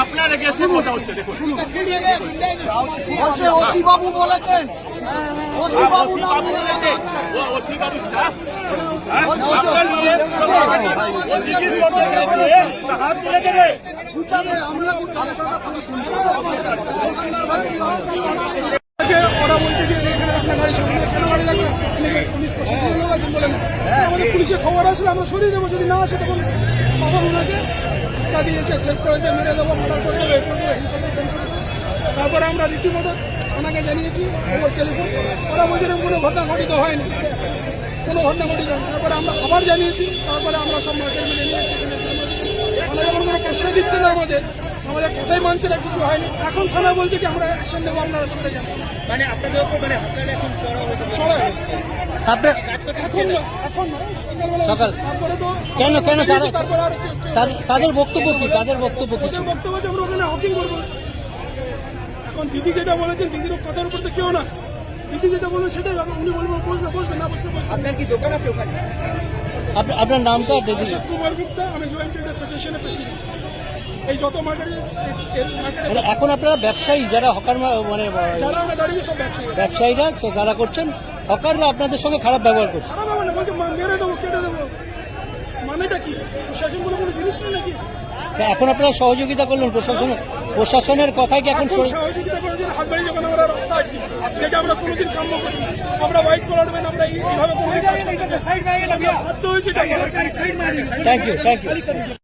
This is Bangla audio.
আপনার এগেস্টে কথা হচ্ছে দেখুন বলছে ওসি বাবু বলেছেন ওসি বাবু নাম বাবু নিয়ে বলেছে কথা হচ্ছে। ও ওসি বাবু স্টাফ আপনার নিয়ে জিজ্ঞেস করতে হাত তুলে দেবে বুঝাবে, আমরা আলোচনা করে শুনছি। দোকানদার ভাই কি বলছে? আজকে ওরা বলছে যে এখানে আপনার গাড়ি সরিয়ে। কেন গাড়ি লাগবে পুলিশ প্রশাসনের লোক আছেন বলেন আমাদের পুলিশের খবর আসলে আমরা সরিয়ে দেবো যদি না আসে তখন টাকা দিয়েছে ক্ষেত্র করেছে, মেরে দেবো দেবো তারপরে আমরা রীতিমতো ওনাকে জানিয়েছি টেলিফোন, ওরা বলছে কোনো ঘটনা ঘটিত হয়নি। কোনো ঘটনা ঘটিত হয়নি। তারপরে আমরা আবার জানিয়েছি, তারপরে আমরা সব মার্কেট মিলে নিয়ে সেখানে ওরা যখন কোনো প্রশ্ন দিচ্ছে না আমাদের। কিছু হয়নি। এখন থানা বলছে কি আমরা অ্যাকশন নেব আপনারা সরে যান মানে আপনাদের উপর মানে হকার এখন চড়া হয়েছে সকালবেলা সকাল। তারপরে তো কেন, কেন তারা- তারপরে আর কে- কে- তাদের- বক্তব্য কি? তাদের বক্তব্য কি বক্তব্য যে আমরা ওখানে হকিং করব। এখন দিদি যেটা বলেছেন দিদির কথার উপর তো কেউ না। দিদি যেটা বলবে সেটাই হবে। উনি বলবেন বসবে বসবে না বসবে বসবে আপনার কি দোকান আছে ওখানে? আপ- আপনার নামটা কুমার গুপ্তা আমি জয়েন্ট ফেডারেশনের প্রেসিডেন্ট এই যত মার্কেটে মার্কেটে মানে এখন আপনারা ব্যবসায়ী যারা হকার মানে যারা আমরা দাঁড়িয়ে সব ব্যবসায়ী। ব্যবসায়ীরা যারা করছেন হকাররা আপনাদের সঙ্গে খারাপ ব্যবহার করছে। খারাপ হবে না বলছে মেরে দেবো কেটে দেবো। মানেটা কি? প্রশাসন বলে কোনো জিনিস নেই নাকি? এখন আপনারা সহযোগিতা করলেন প্রশাসন প্রশাসনের কথাই কি এখন এখন সহযোগিতা করেছেন হাত যখন আমরা রাস্তা আটকেছি যেটা আমরা কোনোদিন কাম্য করি আমরা হোয়াইট কলার ম্যান আমরা এইভাবে কোনো কাজ করতে চাই বাধ্য হয়েছে। এটা করার। Thank you thank you